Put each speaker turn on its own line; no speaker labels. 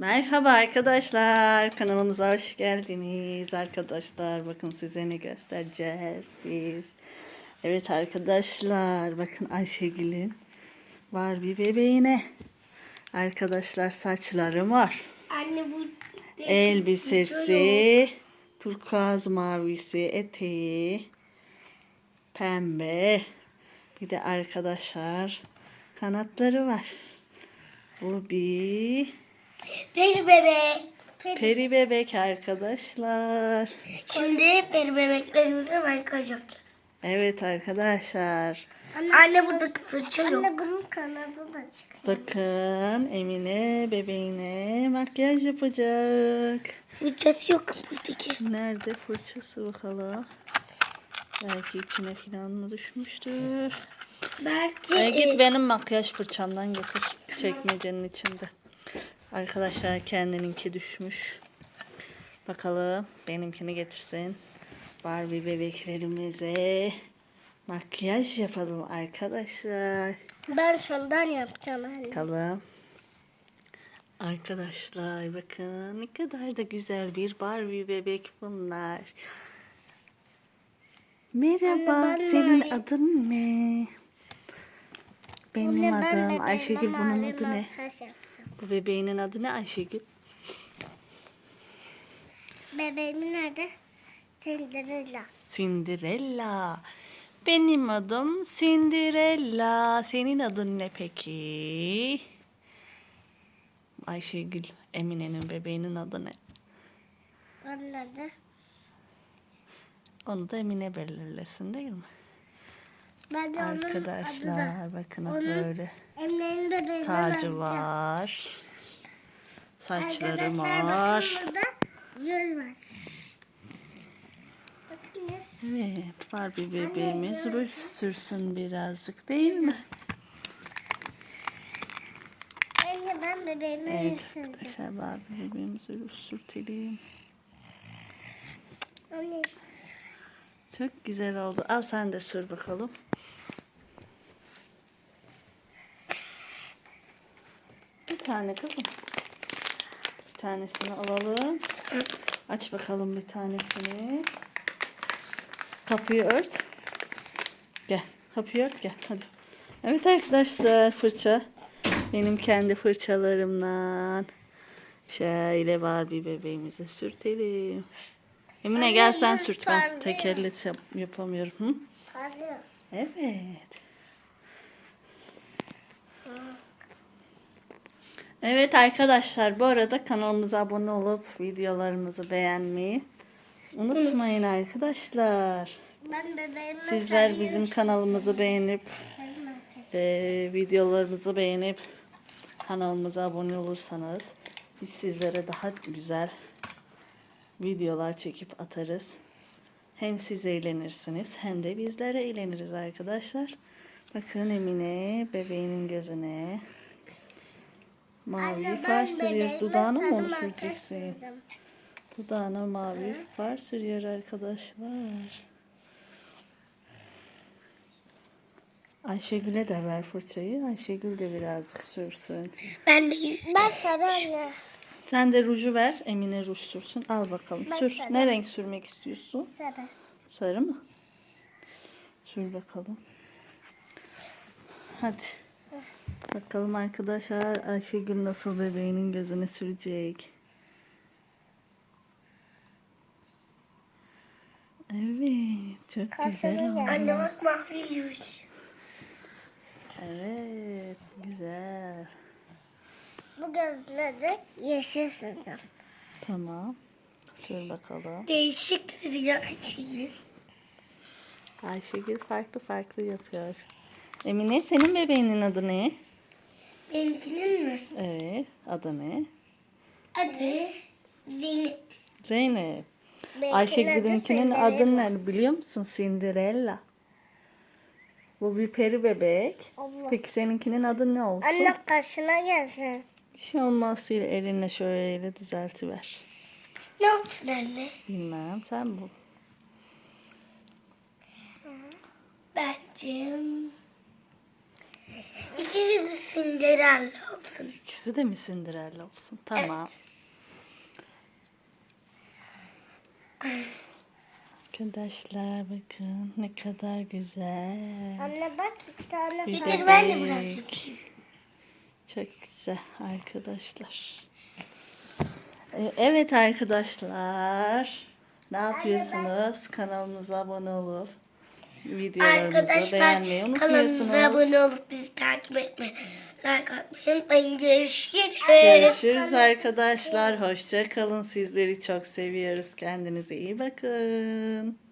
Merhaba arkadaşlar. Kanalımıza hoş geldiniz arkadaşlar. Bakın size ne göstereceğiz biz. Evet arkadaşlar. Bakın Ayşegül'ün var bir bebeğine. Arkadaşlar saçları var.
Anne bu
Elbisesi, turkuaz mavisi, eteği, pembe. Bir de arkadaşlar kanatları var. Bu bir
Peri bebek. Peri.
peri bebek arkadaşlar.
Şimdi peri bebeklerimize makyaj yapacağız.
Evet arkadaşlar.
Anne, burada fırça yok. Anne bunun kanadı da çık.
Bakın Emine bebeğine makyaj yapacak.
Fırçası yok buradaki.
Nerede fırçası bakalım. Belki içine falan mı düşmüştür.
Belki
Ee,
e,
git benim makyaj fırçamdan getir. Çekmecenin içinde. Arkadaşlar kendininki düşmüş. Bakalım benimkini getirsin. Barbie bebeklerimize makyaj yapalım arkadaşlar.
ben şundan yapacağım anne.
Bakalım. Arkadaşlar bakın ne kadar da güzel bir Barbie bebek bunlar. Merhaba,
Anne, ben
senin
mavi-
adın ne? Benim adım Ayşegül. Bunun adı ne? Bu bebeğinin adı ne Ayşegül?
Bebeğimin adı Cinderella.
Cinderella. Benim adım Cinderella. Senin adın ne peki? Ayşegül. Emine'nin bebeğinin adı ne?
Onun adı.
Onu da Emine belirlesin değil mi?
Ben de onun.
Arkadaşlar bakın
Onun
böyle tacı var. Saçları var. Evet, Barbie bebeğimiz ruj sürsün birazcık değil mi?
Anne ben bebeğimi
Evet arkadaşlar Barbie bebeğimize ruj sürtelim.
Anne
Çok güzel oldu. Al sen de sür bakalım. Tane kızım. Bir tanesini alalım. Aç bakalım bir tanesini. Kapıyı ört. Gel. Kapıyı ört gel. Hadi. Evet arkadaşlar fırça. Benim kendi fırçalarımdan. Şöyle Barbie bebeğimize sürtelim. Emine gel sen sürt ben tekerle yap- yapamıyorum. Hı? Evet. Evet arkadaşlar bu arada kanalımıza abone olup videolarımızı beğenmeyi unutmayın arkadaşlar.
Ben
Sizler bizim kanalımızı beğenip e, videolarımızı beğenip kanalımıza abone olursanız biz sizlere daha güzel videolar çekip atarız. Hem siz eğlenirsiniz hem de bizler eğleniriz arkadaşlar. Bakın Emine bebeğinin gözüne mavi far sürüyor. Dudağına mı onu süreceksin? Dudağına mavi far sürüyor arkadaşlar. Ayşegül'e de ver fırçayı. Ayşegül de birazcık sürsün.
Ben de ben sarı anne.
Sen de ruju ver. Emine ruj sürsün. Al bakalım.
Ben
Sür.
sarı.
Ne renk sürmek istiyorsun?
Sarı.
Sarı mı? Sür bakalım. Hadi. Bakalım arkadaşlar Ayşegül nasıl bebeğinin gözüne sürecek. Evet. Çok güzel oldu.
Anne bak mavi yüz.
Evet. Güzel.
Bu gözleri yeşil.
Tamam. Sür bakalım.
Değişiktir ya şey.
Ayşegül farklı farklı yapıyor. Emine senin bebeğinin adı ne?
Benimkinin mi?
Evet. Adı ne?
Adı Zeynep.
Zeynep.
Benimkinin
Ayşegül'ünkinin
adı
ne biliyor musun? Cinderella. Bu bir peri bebek.
Allah.
Peki seninkinin adı ne olsun?
Anne karşına gelsin.
Bir şey olmaz. Elinle şöyle düzeltiver.
Ne olsun anne?
Bilmem sen bul.
Bence Cinderella olsun.
İkisi de mi Cinderella olsun? Tamam. Arkadaşlar bakın ne kadar güzel.
Anne bak bir tane
Bir
Getir ben de biraz yapayım.
Çok güzel arkadaşlar. Ee, Evet arkadaşlar. Ne yapıyorsunuz? Kanalımıza abone olup videolarımızı
Arkadaşlar
beğenmeyi unutmuyorsunuz.
kanalımıza abone olup bizi takip etmeyi, like atmayı. Görüşürüz.
Görüşürüz arkadaşlar. Hoşça kalın. Sizleri çok seviyoruz. Kendinize iyi bakın.